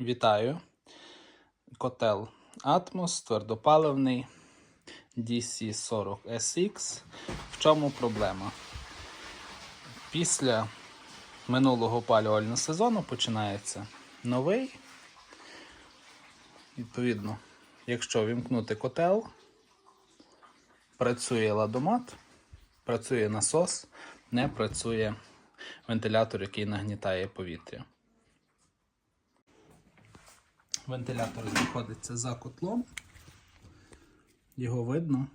Вітаю. Котел Atmos, твердопаливний DC40SX. В чому проблема? Після минулого опалювального сезону починається новий. Відповідно, якщо вімкнути котел, працює ладомат, працює насос, не працює вентилятор, який нагнітає повітря. Вентилятор знаходиться за котлом. Його видно.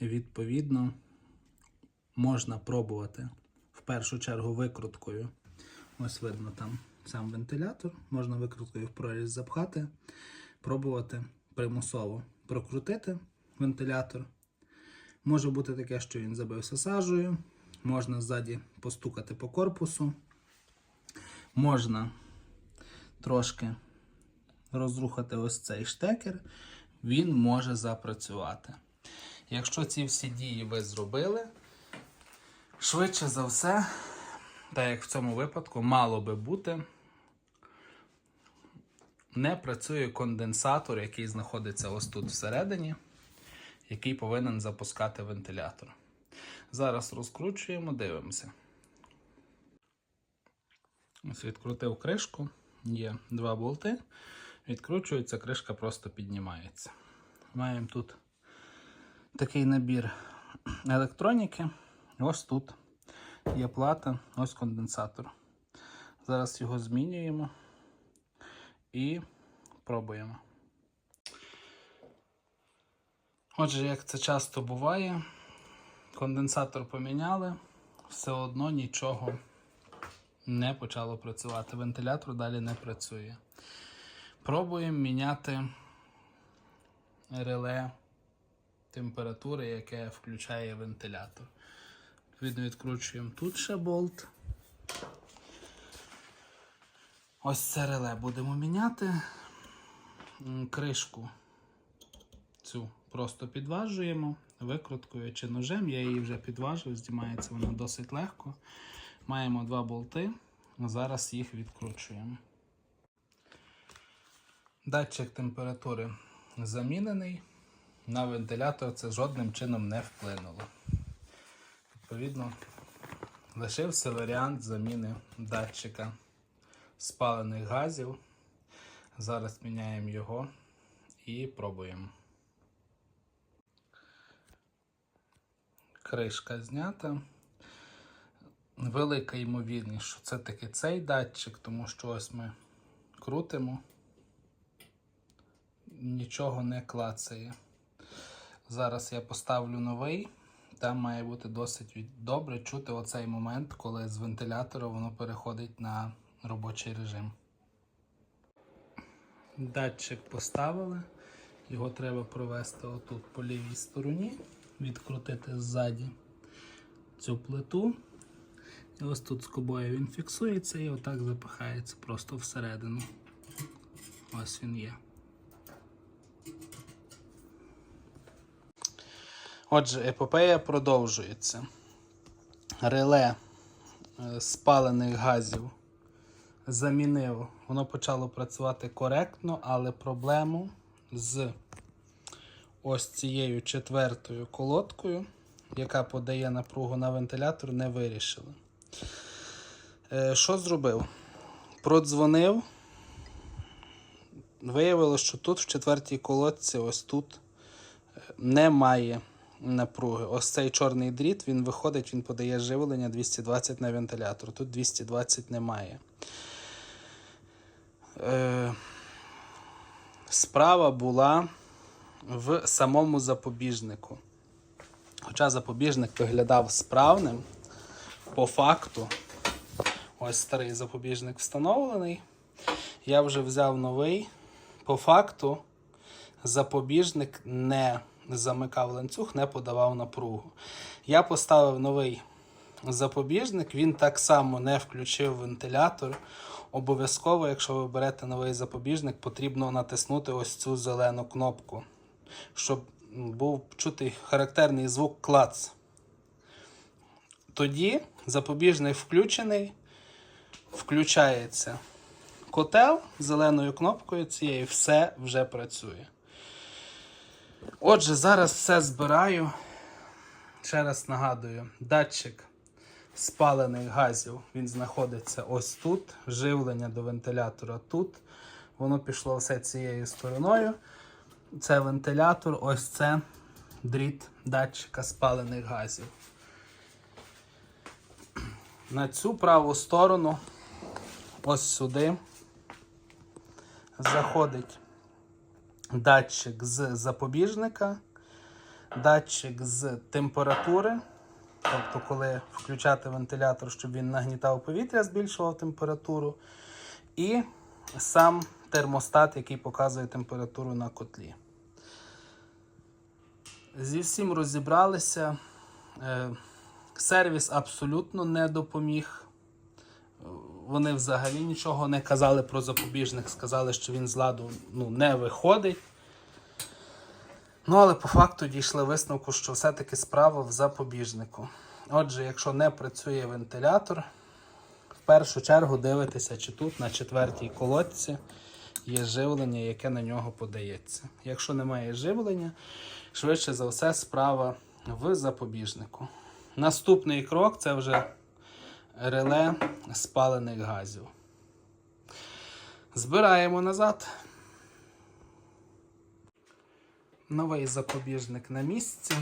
Відповідно можна пробувати в першу чергу викруткою. Ось видно там сам вентилятор. Можна викруткою в проріз запхати, пробувати примусово прокрутити вентилятор. Може бути таке, що він забився сажею. Можна ззаді постукати по корпусу. Можна трошки розрухати ось цей штекер, він може запрацювати. Якщо ці всі дії ви зробили, швидше за все, так як в цьому випадку, мало би бути, не працює конденсатор, який знаходиться ось тут всередині, який повинен запускати вентилятор. Зараз розкручуємо, дивимося. Ось відкрутив кришку, є два болти. Відкручується, кришка просто піднімається. Маємо тут такий набір електроніки. Ось тут є плата, ось конденсатор. Зараз його змінюємо і пробуємо. Отже, як це часто буває, конденсатор поміняли, все одно нічого не почало працювати. Вентилятор далі не працює. Пробуємо міняти реле температури, яке включає вентилятор. Відповідно, відкручуємо тут ще болт. Ось це реле будемо міняти. Кришку цю просто підважуємо викруткою чи ножем. Я її вже підважив, знімається вона досить легко. Маємо два болти. Зараз їх відкручуємо. Датчик температури замінений. На вентилятор це жодним чином не вплинуло. Відповідно, лишився варіант заміни датчика спалених газів. Зараз міняємо його і пробуємо. Кришка знята. Велика ймовірність, що це таки цей датчик, тому що ось ми крутимо нічого не клацає. Зараз я поставлю новий. Там має бути досить добре чути оцей момент, коли з вентилятора воно переходить на робочий режим. Датчик поставили. Його треба провести отут по лівій стороні, відкрутити ззаді цю плиту. І ось тут скобою він фіксується і отак запихається просто всередину. Ось він є. Отже, епопея продовжується. Реле е, спалених газів замінив. Воно почало працювати коректно, але проблему з ось цією четвертою колодкою, яка подає напругу на вентилятор, не вирішили. Е, Що зробив? Продзвонив. Виявилося, що тут в четвертій колодці, ось тут, е, немає напруги. Ось цей чорний дріт, він виходить, він подає живлення 220 на вентилятор. Тут 220 немає. Е, справа була в самому запобіжнику. Хоча запобіжник виглядав справним, по факту, ось старий запобіжник встановлений. Я вже взяв новий. По факту, запобіжник не замикав ланцюг, не подавав напругу. Я поставив новий запобіжник, він так само не включив вентилятор. Обов'язково, якщо ви берете новий запобіжник, потрібно натиснути ось цю зелену кнопку, щоб був чутий характерний звук клац. Тоді запобіжник включений, включається котел зеленою кнопкою цією все вже працює. Отже, зараз все збираю. Ще раз нагадую, датчик спалених газів він знаходиться ось тут. Живлення до вентилятора тут. Воно пішло все цією стороною. Це вентилятор, ось це дріт датчика спалених газів. На цю праву сторону, ось сюди, заходить датчик з запобіжника, датчик з температури. Тобто, коли включати вентилятор, щоб він нагнітав повітря, збільшував температуру. І сам термостат, який показує температуру на котлі. Зі всім розібралися. Сервіс абсолютно не допоміг. Вони взагалі нічого не казали про запобіжник, сказали, що він з ладу ну, не виходить. Ну, але по факту дійшли висновку, що все-таки справа в запобіжнику. Отже, якщо не працює вентилятор, в першу чергу дивитеся, чи тут на четвертій колодці є живлення, яке на нього подається. Якщо немає живлення, швидше за все справа в запобіжнику. Наступний крок це вже реле спалених газів. Збираємо назад. Новий запобіжник на місці.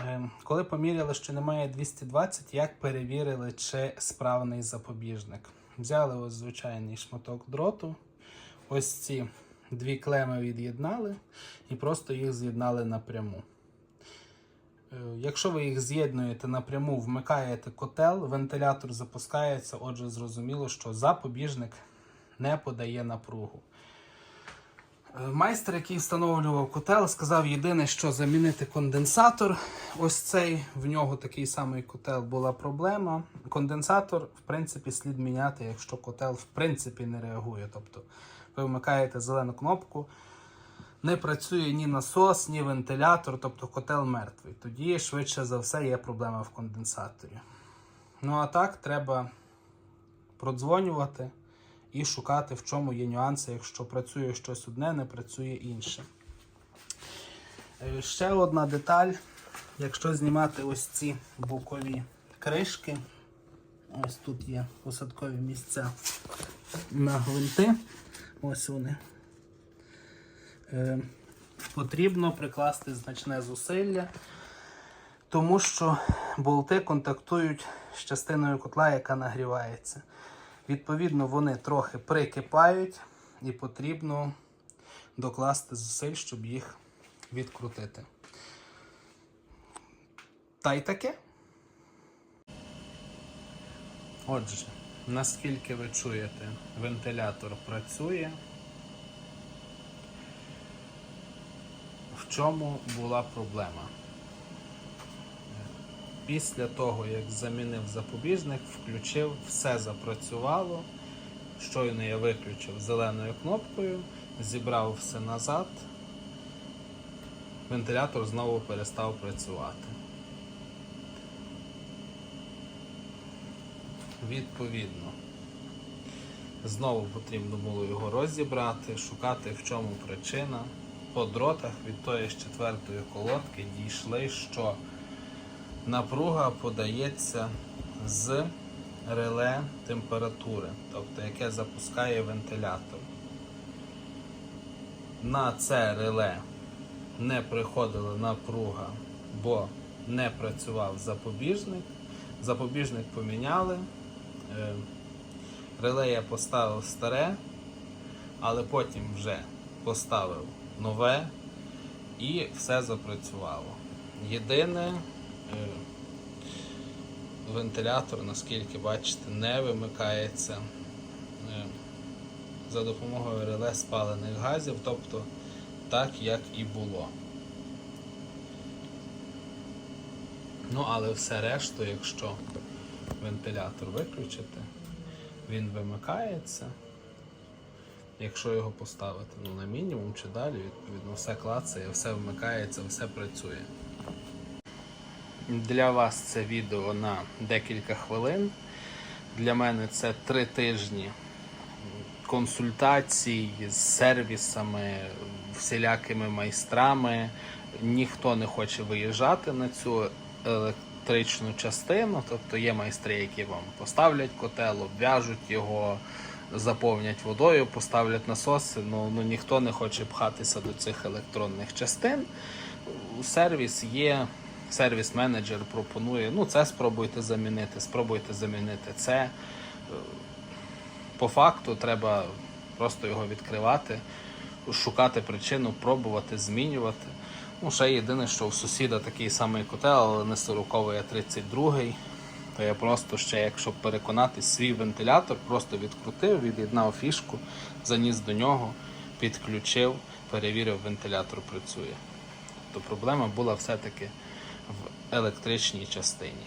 Е, Коли поміряли, що немає 220, як перевірили, чи справний запобіжник. Взяли ось звичайний шматок дроту. Ось ці дві клеми від'єднали і просто їх з'єднали напряму. Е, Якщо ви їх з'єднуєте напряму, вмикаєте котел, вентилятор запускається, отже, зрозуміло, що запобіжник не подає напругу. Е, Майстер, який встановлював котел, сказав єдине, що замінити конденсатор. Ось цей, в нього такий самий котел була проблема. Конденсатор, в принципі, слід міняти, якщо котел в принципі не реагує. Тобто ви вмикаєте зелену кнопку, не працює ні насос, ні вентилятор, тобто котел мертвий. Тоді, швидше за все, є проблема в конденсаторі. Ну а так, треба продзвонювати і шукати, в чому є нюанси, якщо працює щось одне, не працює інше. Е, Ще одна деталь. Якщо знімати ось ці бокові кришки, ось тут є посадкові місця на гвинти. Ось вони. Е, Потрібно прикласти значне зусилля, тому що болти контактують з частиною котла, яка нагрівається. Відповідно, вони трохи прикипають і потрібно докласти зусиль, щоб їх відкрутити. Та й таке. Отже, наскільки ви чуєте, вентилятор працює. Чому була проблема? Після того, як замінив запобіжник, включив, все запрацювало. Щойно я виключив зеленою кнопкою, зібрав все назад, вентилятор знову перестав працювати. Відповідно, знову потрібно було його розібрати, шукати в чому причина. По дротах від тої ж четвертої колодки дійшли, що напруга подається з реле температури, тобто яке запускає вентилятор. На це реле не приходила напруга, бо не працював запобіжник. Запобіжник поміняли. Е, Реле я поставив старе, але потім вже поставив нове і все запрацювало. Єдине, е, вентилятор, наскільки бачите, не вимикається е, за допомогою реле спалених газів, тобто так, як і було. Ну, але все решту, якщо вентилятор виключити, він вимикається. Якщо його поставити ну, на мінімум чи далі, відповідно, все клацає, все вмикається, все працює. Для вас це відео на декілька хвилин. Для мене це три тижні консультацій з сервісами, всілякими майстрами. Ніхто не хоче виїжджати на цю електричну частину. Тобто є майстри, які вам поставлять котел, обв'яжуть його, заповнять водою, поставлять насоси. Ну, ну ніхто не хоче пхатися до цих електронних частин. Сервіс є. Сервіс-менеджер пропонує, ну це спробуйте замінити, спробуйте замінити це. По факту треба просто його відкривати, шукати причину, пробувати, змінювати. Ну, ще єдине, що у сусіда такий самий котел, але не 40 а 32-й. То я просто ще, якщо переконатись, свій вентилятор просто відкрутив, від'єднав фішку, заніс до нього, підключив, перевірив, вентилятор працює. То проблема була все-таки в електричній частині.